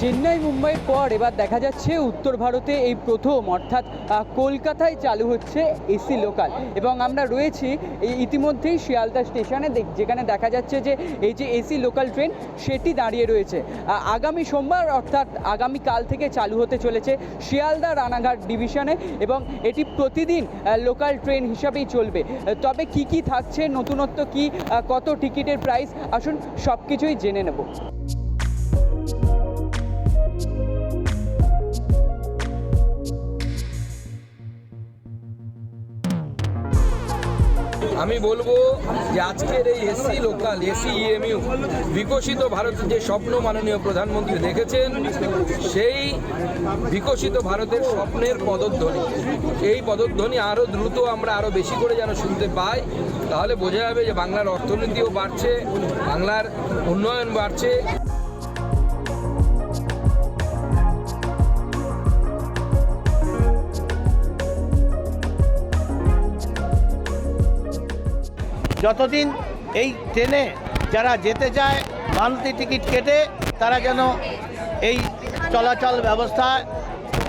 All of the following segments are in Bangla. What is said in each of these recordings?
চেন্নাই, মুম্বাইয়ের পর এবার দেখা যাচ্ছে উত্তর ভারতে এই প্রথম, অর্থাৎ কলকাতায় চালু হচ্ছে এসি লোকাল। এবং আমরা রয়েছি ইতিমধ্যেই শিয়ালদা স্টেশনে যেখানে দেখা যাচ্ছে যে এই যে এসি লোকাল ট্রেন, সেটি দাঁড়িয়ে রয়েছে। আগামী সোমবার, অর্থাৎ আগামী কাল থেকে চালু হতে চলেছে শিয়ালদা রানাঘাট ডিভিশনে এবং এটি প্রতিদিন লোকাল ট্রেন হিসাবেই চলবে। তবে কি কি থাকছে, নতুনত্ব কি কত টিকিটের প্রাইস, আসুন সব কিছুই জেনে নেব। আমি বলব যে আজকের এই এসি লোকাল, এসি ইএমইউ বিকশিত ভারতের যে স্বপ্ন মাননীয় প্রধানমন্ত্রী দেখেছেন, সেই বিকশিত ভারতের স্বপ্নের পদধ্বনি। এই পদধ্বনি আরও দ্রুত আমরা আরও বেশি করে যেন শুনতে পাই, তাহলে বোঝা যাবে যে বাংলার অর্থনীতিও বাড়ছে, বাংলার উন্নয়ন বাড়ছে। যতদিন এই ট্রেনে যারা যেতে চায় মান্থলি টিকিট কেটে তারা যেন এই চলাচল ব্যবস্থায়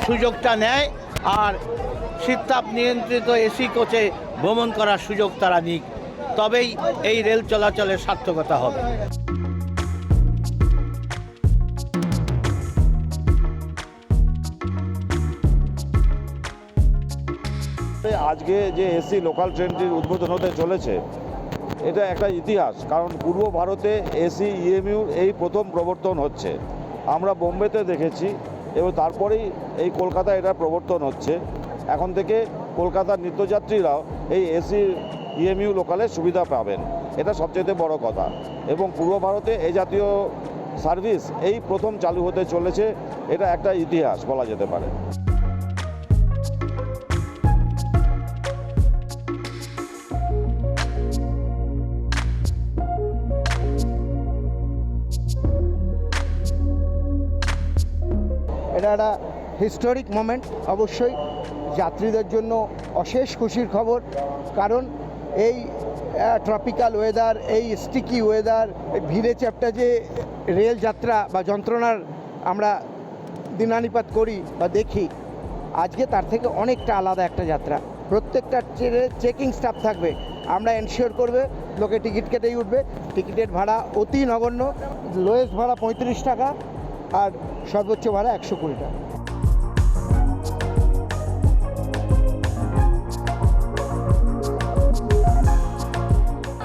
সুযোগটা নেয় আর শীততাপ নিয়ন্ত্রিত এসি কোচে ভ্রমণ করার সুযোগ তারা নিক। তবেই এই রেল চলাচলের সার্থকতা হবে। আজকে যে এসি লোকাল ট্রেনটির উদ্বোধন হতে চলেছে এটা একটা ইতিহাস, কারণ পূর্ব ভারতে এসি ইএমইউর এই প্রথম প্রবর্তন হচ্ছে। আমরা বোম্বেতে দেখেছি, এবং তারপরেই এই কলকাতায় এটা প্রবর্তন হচ্ছে। এখন থেকে কলকাতার নিত্যযাত্রীরাও এই এসি ইএমইউ লোকালে সুবিধা পাবেন। এটা সবচেয়ে বড় কথা। এবং পূর্ব ভারতে এই জাতীয় সার্ভিস এই প্রথম চালু হতে চলেছে, এটা একটা ইতিহাস বলা যেতে পারে। এটা একটা হিস্টোরিক মোমেন্ট অবশ্যই যাত্রীদের জন্য অশেষ খুশির খবর। কারণ এই ট্রপিক্যাল ওয়েদার এই স্টিকি ওয়েদার ভিড়ে চ্যাপটা যে রেল যাত্রা বা যন্ত্রণার আমরা দিনানিপাত করি বা দেখি, আজকে তার থেকে অনেকটা আলাদা একটা যাত্রা। প্রত্যেকটা ট্রেনে চেকিং স্টাফ থাকবে। আমরা এনশিওর করবে, লোকে টিকিট কেটেই উঠবে। টিকিটের ভাড়া অতি নগণ্য লোয়েস্ট ভাড়া পঁয়ত্রিশ টাকা। আর সর্বোচ্চ ভাড়া একশো কুড়ি টাকা।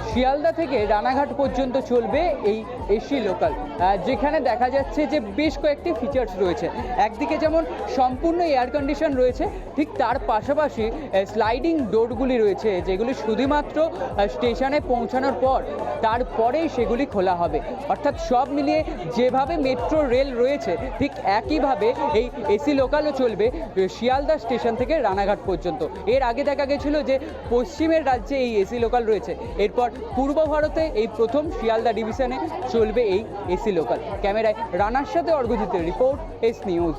শিয়ালদা থেকে রানাঘাট পর্যন্ত চলবে এই এসি লোকাল যেখানে দেখা যাচ্ছে যে বেশ কয়েকটি ফিচার্স রয়েছে। একদিকে যেমন সম্পূর্ণ এয়ার কন্ডিশন রয়েছে, ঠিক তার পাশাপাশি স্লাইডিং ডোরগুলি রয়েছে, যেগুলি শুধুমাত্র স্টেশনে পৌঁছানোর পর তারপরেই সেগুলি খোলা হবে। অর্থাৎ সব মিলিয়ে যেভাবে মেট্রো রেল রয়েছে, ঠিক একইভাবে এই এসি লোকালও চলবে শিয়ালদা স্টেশন থেকে রানাঘাট পর্যন্ত। এর আগে দেখা গেছিল যে পশ্চিমের রাজ্যে এই এসি লোকাল রয়েছে। এরপর পূর্ব ভারতে এই প্রথম শিয়ালদা ডিভিশনে চলবে এই এসি লোকাল। ক্যামেরায় রানার সাথে অর্ঘজিতের রিপোর্ট এস নিউজ।